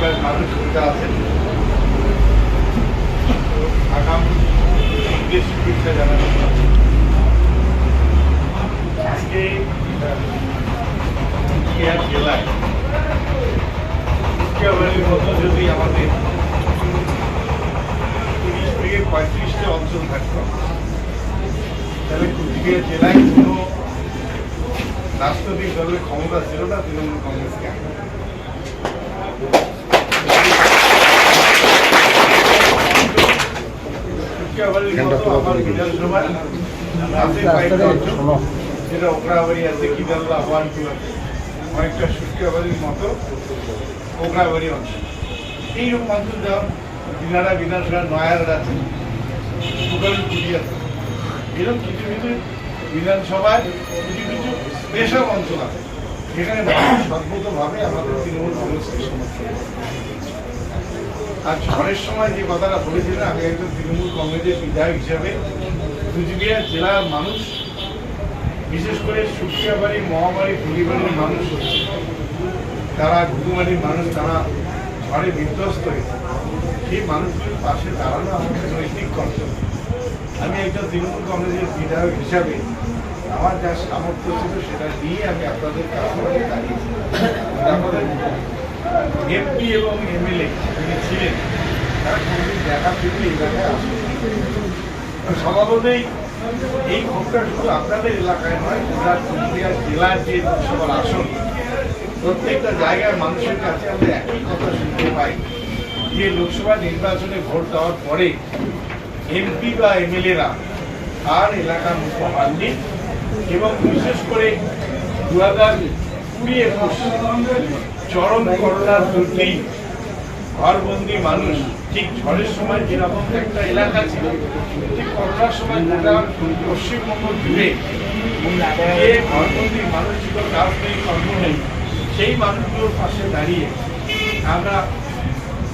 পরিবার মানুষ সুবিধা আছেন তো আগাম শুভেচ্ছা জানানো আজকে জেলায় মতো যদি আমাদের তিরিশ থেকে পঁয়ত্রিশটা অঞ্চল থাকতো, তাহলে কুষ্টিয়া জেলায় কোনো রাজনৈতিক দলের ক্ষমতা ছিল না, তৃণমূল কংগ্রেসকে। যেটা আছে কিদাল্লা অনেকটা মতো অঞ্চল এইরকম অঞ্চল যেমন দিনারা বিধানসভা নয়ার আছে সুগারুল কুটি আছে এরকম কিছু কিছু বিধানসভায় কিছু কিছু স্পেশাল অঞ্চল আছে মানুষ সর্বতভাবে আমাদের তৃণমূল করে। আর ঝড়ের সময় যে কথাটা বলেছিলেন আমি একজন তৃণমূল কংগ্রেসের বিধায়ক হিসাবে কুচবিহার জেলার মানুষ, বিশেষ করে সুখিয়াবাড়ি মহাবাড়ি পরিবারের মানুষ তারা ঘুঘুমারির মানুষ, তারা ঝড়ে বিধ্বস্ত হয়েছে সেই মানুষগুলোর পাশে দাঁড়ানো আমাদের নৈতিক কর্তব্য। আমি একজন তৃণমূল কংগ্রেসের বিধায়ক হিসাবে আমার যা সামর্থ্য ছিল, সেটা দিয়ে আমি আপনাদের কাছে দাঁড়িয়েছি আমাদের এমপি এবং এমএলএ যিনি ছিলেন, তারা কোনদিন দেখা পেলে জায়গায় আসেন। এই ক্ষোভটা শুধু আপনাদের এলাকায় নয়, গোটা কুষ্টিয়া জেলার যে লোকসভার আসন, প্রত্যেকটা জায়গার মানুষের কাছে আমরা একই কথা শুনতে পাই যে লোকসভা নির্বাচনে ভোট দেওয়ার পরে এমপি বা এমএলএরা আর এলাকার মুখে পাননি এবং বিশেষ করে দু হাজার কুড়ি একুশ। চরম করোনার দুর্দিন ঘরবন্দি মানুষ। ঠিক ঝড়ের সময় যেরকম একটা এলাকা ছিল, ঠিক করোনার সময় গোটা পশ্চিমবঙ্গ জুড়ে। যে ঘরবন্দি মানুষ ছিল কাজ নেই কর্ম নেই, সেই মানুষগুলোর পাশে দাঁড়িয়ে আমরা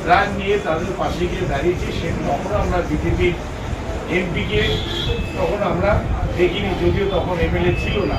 প্রাণ নিয়ে তাদের পাশে গিয়ে দাঁড়িয়েছি। সে তখন আমরা বিজেপির এমপিকে, তখন আমরা দেখিনি, যদিও তখন এমএলএ ছিল না।